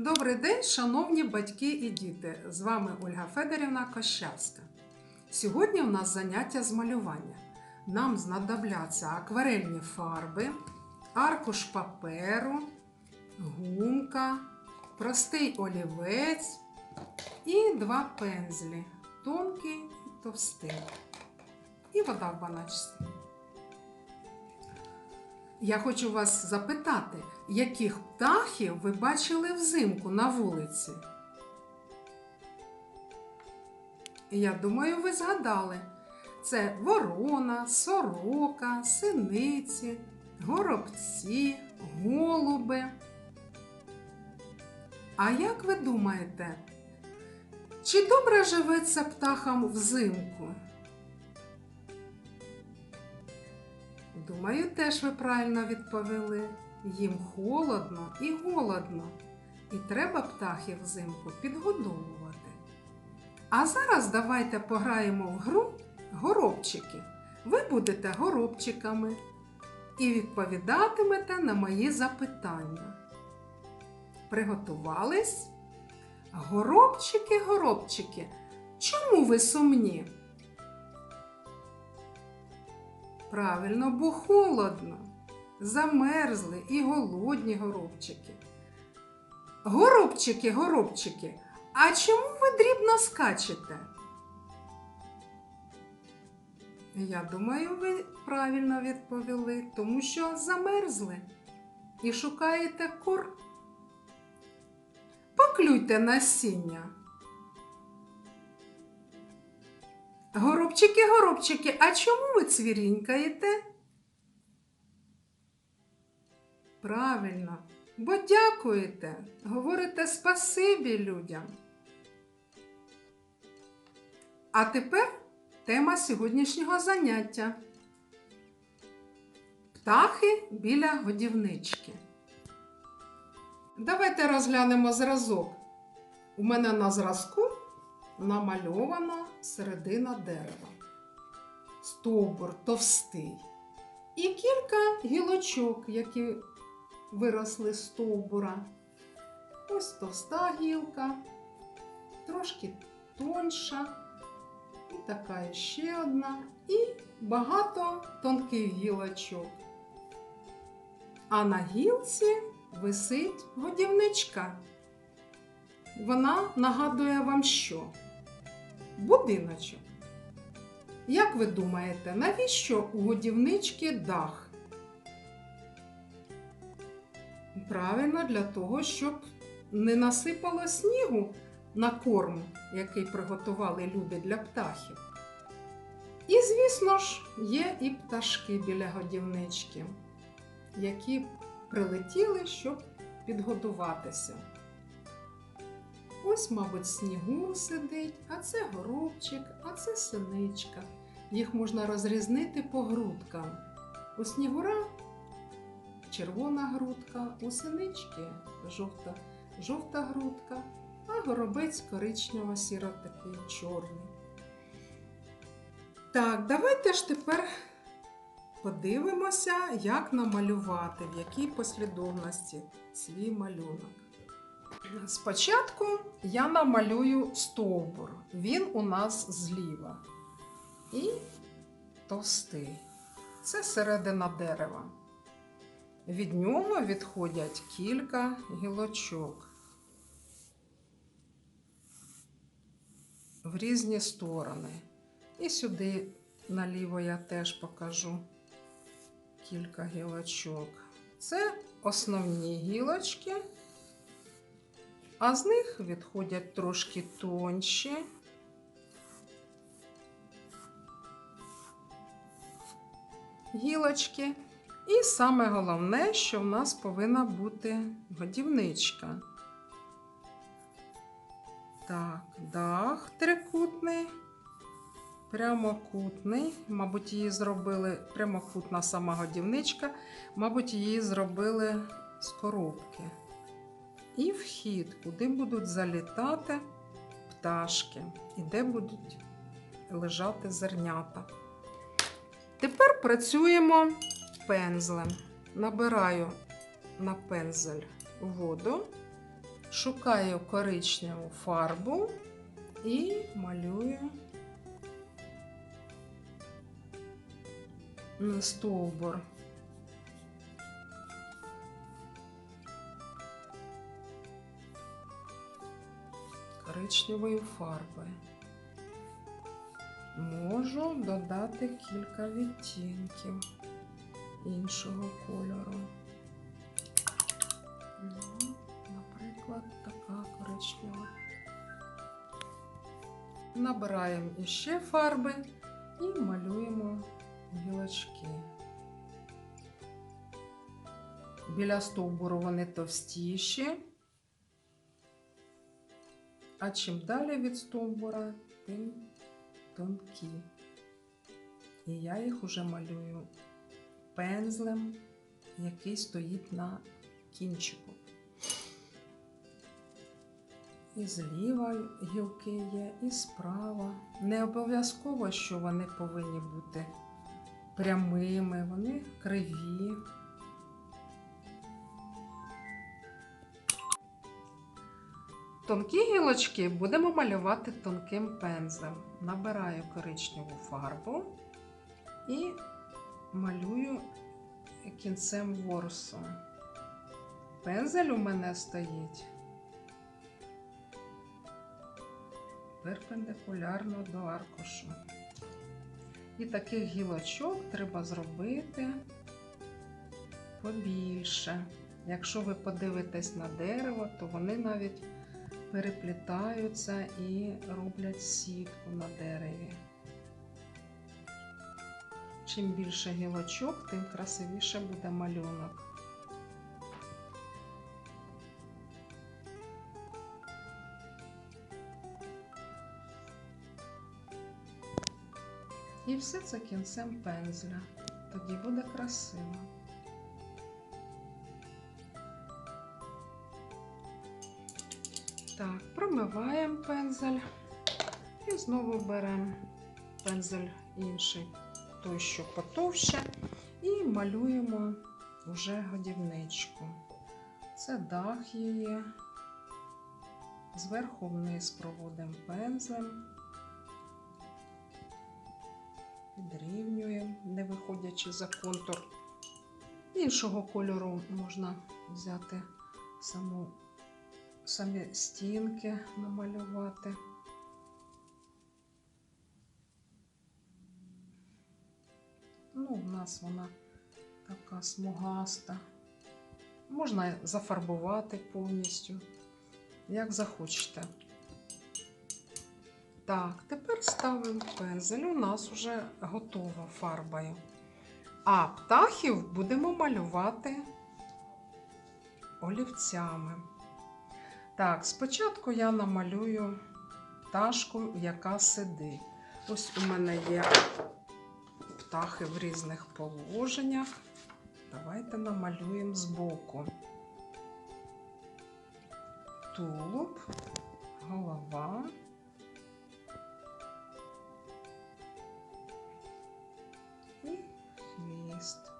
Добрий день, шановні батьки і діти! З вами Ольга Федорівна Кощавська. Сьогодні у нас заняття з малювання. Нам знадобляться акварельні фарби, аркуш паперу, гумка, простий олівець і два пензлі тонкий і товстий. І вода в баночці. Я хочу вас запитати, яких птахів ви бачили взимку на вулиці? Я думаю, ви згадали. Це ворона, сорока, синиці, горобці, голуби. А як ви думаєте, чи добре живеться птахам взимку? Думаю, теж ви правильно відповіли. Їм холодно і голодно, і треба птахів взимку підгодовувати. А зараз давайте пограємо в гру горобчики. Ви будете горобчиками і відповідатимете на мої запитання. Приготувались? Горобчики, горобчики, чому ви сумні? Правильно, бо холодно. Замерзли і голодні горобчики. Горобчики, горобчики, а чому ви дрібно скачете? Я думаю, ви правильно відповіли, тому що замерзли і шукаєте кур. Поклюйте насіння. Горобчики, горобчики, а чому ви цвірінькаєте? Правильно, бо дякуєте, говорите спасибі людям. А тепер тема сьогоднішнього заняття. Птахи біля годівнички. Давайте розглянемо зразок. У мене на зразку намальована середина дерева, стовбур товстий і кілька гілочок, які виросли з стовбура. Ось товста гілка, трошки тонша, і така ще одна, і багато тонких гілочок. А на гілці висить годівничка. Вона нагадує вам що? Будиночок. Як ви думаєте, навіщо у годівнички дах? Правильно, для того, щоб не насипало снігу на корм, який приготували люди для птахів. І, звісно ж, є і пташки біля годівнички, які прилетіли, щоб підгодуватися. Ось, мабуть, снігур сидить, а це горобчик, а це синичка. Їх можна розрізнити по грудкам. У снігура червона грудка, у синички жовта, жовта грудка, а горобець коричнево сіро такий чорний. Так, давайте ж тепер подивимося, як намалювати, в якій послідовності свій малюнок. Спочатку я намалюю стовбур. Він у нас зліва. І товстий. Це середина дерева. Від нього відходять кілька гілочок в різні сторони. І сюди наліво я теж покажу кілька гілочок. Це основні гілочки а з них відходять трошки тонші. Гілочки. І саме головне, що в нас повинна бути годівничка. Так, дах трикутний, прямокутний. Мабуть, її зробили прямокутна сама годівничка, мабуть, її зробили з коробки і вхід, куди будуть залітати пташки і де будуть лежати зернята. Тепер працюємо пензлем. Набираю на пензель воду Шукаю коричневу фарбу і малюю на стовбур. Коричневою фарбою. Можу додати кілька відтінків іншого кольору. Ну, наприклад, така коричнева. Набираємо іще фарби і малюємо гілочки. Біля стовбуру вони товстіші. А чим далі від стовбура, тим тонкі. І я їх уже малюю пензлем, який стоїть на кінчику. І зліва гілки є, і справа. Не обов'язково, що вони повинні бути прямими, вони криві. Тонкі гілочки будемо малювати тонким пензлем. Набираю коричневу фарбу і малюю кінцем ворсу. Пензель у мене стоїть перпендикулярно до аркушу. І таких гілочок треба зробити побільше. Якщо ви подивитесь на дерево, то вони навіть переплітаються і роблять сітку на дереві. Чим більше гілочок, тим красивіше буде малюнок. І все це кінцем пензля. Тоді буде красиво. Так, промиваємо пензель і знову беремо пензель інший, той, що потовще, і малюємо вже годівничку. Це дах її. Зверху вниз проводимо пензлем, підрівнюємо, не виходячи за контур. Іншого кольору можна взяти саму самі стінки намалювати. Ну, у нас вона така смугаста. Можна зафарбувати повністю, як захочете. Так, тепер ставимо пензель. У нас вже готова фарбою. А птахів будемо малювати олівцями. Так, спочатку я намалюю пташку, яка сидить. Ось у мене є птахи в різних положеннях. Давайте намалюємо збоку. Тулуб, голова. І хвіст.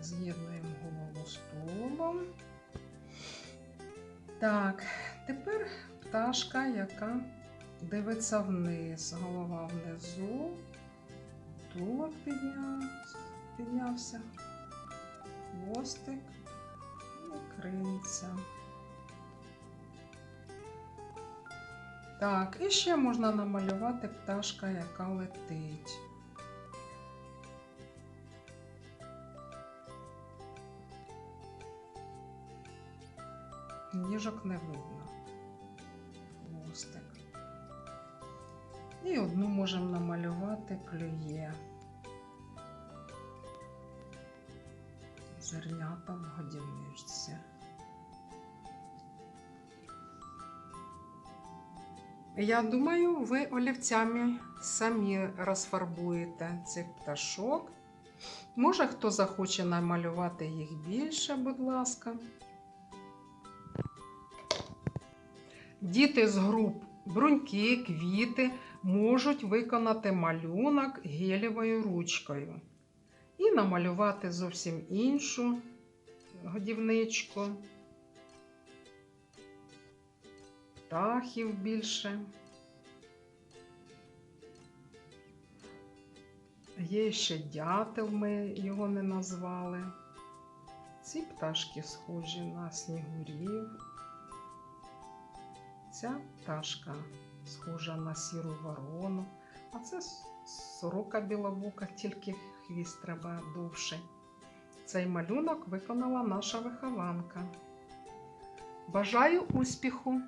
З'єднуємо голову з тулубом. Так, тепер пташка, яка дивиться вниз. Голова внизу, тулуб піднявся, хвостик і крильця. Так, і ще можна намалювати пташка, яка летить. Ніжок не видно. Хвостик. І одну можемо намалювати клює. Зернята в годівничці. Я думаю, ви олівцями самі розфарбуєте цих пташок. Може, хто захоче намалювати їх більше, будь ласка. Діти з груп бруньки, квіти можуть виконати малюнок гелєвою ручкою. і намалювати зовсім іншу годівничку. Птахів більше. Є ще дятел, ми його не назвали. Ці пташки схожі на снігурів. Ця пташка схожа на сіру ворону, а це сорока білобука, тільки хвіст треба довше. Цей малюнок виконала наша вихованка. Бажаю успіху!